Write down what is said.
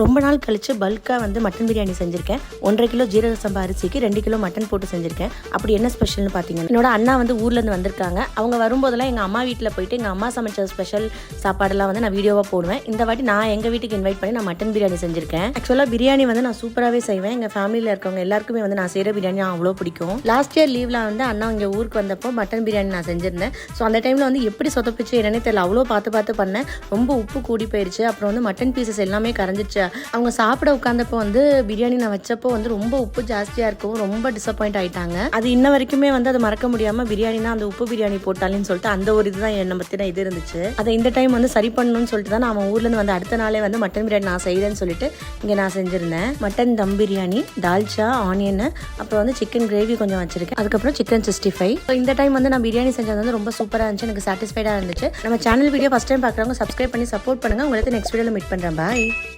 ரொம்ப நாள் கழிச்சு பல்காக வந்து மட்டன் பிரியாணி செஞ்சுருக்கேன். ஒன்றரை கிலோ ஜீரக சம்பா அரிசிக்கு ரெண்டு கிலோ மட்டன் போட்டு செஞ்சுருக்கேன். அப்படி என்ன ஸ்பெஷல்னு பார்த்தீங்கன்னா என்னோட அண்ணா வந்து ஊர்லேருந்து வந்திருக்காங்க. அவங்க வரும்போதெல்லாம் எங்கள் அம்மா வீட்டில் போயிட்டு எங்கள் அம்மா சமைச்ச ஸ்பெஷல் சாப்பாடெல்லாம் வந்து நான் வீடியோவாக போடுவேன். இந்த வாட்டி நான் எங்கள் வீட்டுக்கு இன்வைட் பண்ணி நான் மட்டன் பிரியாணி செஞ்சுருக்கேன். ஆக்சுவலாக பிரியாணி வந்து நான் சூப்பராகவே செய்வேன். எங்கள் ஃபேமிலியில் இருக்கவங்க எல்லாருக்குமே வந்து நான் செய்கிற பிரியாணி அவ்வளோ பிடிக்கும். லாஸ்ட் இயர் லீவில் வந்து அண்ணா இங்கே ஊருக்கு வந்தப்போ மட்டன் பிரியாணி நான் செஞ்சிருந்தேன். ஸோ அந்த டைமில் வந்து எப்படி சொதப்பிச்சு என்னன்னே தெரியல. அவ்வளோ பார்த்து பார்த்து பண்ணேன். ரொம்ப உப்பு கூடி போயிடுச்சு. அப்புறம் வந்து மட்டன் பீசஸ் எல்லாமே கரைஞ்சிச்சு அவங்க சாப்பிட உட்காந்தப்போ வந்து பிரியாணி நான் வச்சப்போ வந்து ரொம்ப உப்பு ஜாஸ்தியாக இருக்கும் ரொம்ப டிசப்பாயிண்ட் ஆயிட்டாங்க. அது இன்ன வரைக்குமே வந்து அதை மறக்க முடியாமல் பிரியாணினா அந்த உப்பு பிரியாணி போட்டாலேன்னு சொல்லிட்டு அந்த ஒரு இதுதான் என்னை பற்றின இது இருந்துச்சு. அதை இந்த டைம் வந்து சரி பண்ணணும்னு சொல்லிட்டு தான் நான் அவன் ஊர்லேருந்து வந்து அடுத்த நாளே வந்து மட்டன் பிரியாணி நான் செய்கிறேன்னு சொல்லிட்டு இங்கே நான் செஞ்சுருந்தேன். மட்டன் தம் பிரியாணி தால்ச்சா ஆனியன் அப்புறம் வந்து சிக்கன் கிரேவி கொஞ்சம் வச்சிருக்கேன். அதுக்கப்புறம் சிக்கன் சிக்ஸ்டி ஃபைவ் இந்த டைம் வந்து நான் பிரியாணி செஞ்சது வந்து ரொம்ப சூப்பராக இருந்துச்சு. எனக்கு சாட்டிஸ்ஃபைடாக இருந்துச்சு. நம்ம சேனல் வீடியோ ஃபஸ்ட் டைம் பார்க்குறவங்க சப்ஸ்கிரைப் பண்ணி சப்போர்ட் பண்ணுங்கள் உங்களுக்கு நெக்ஸ்ட் வீடியோவில் மீட் பண்ணுறேன் பாய்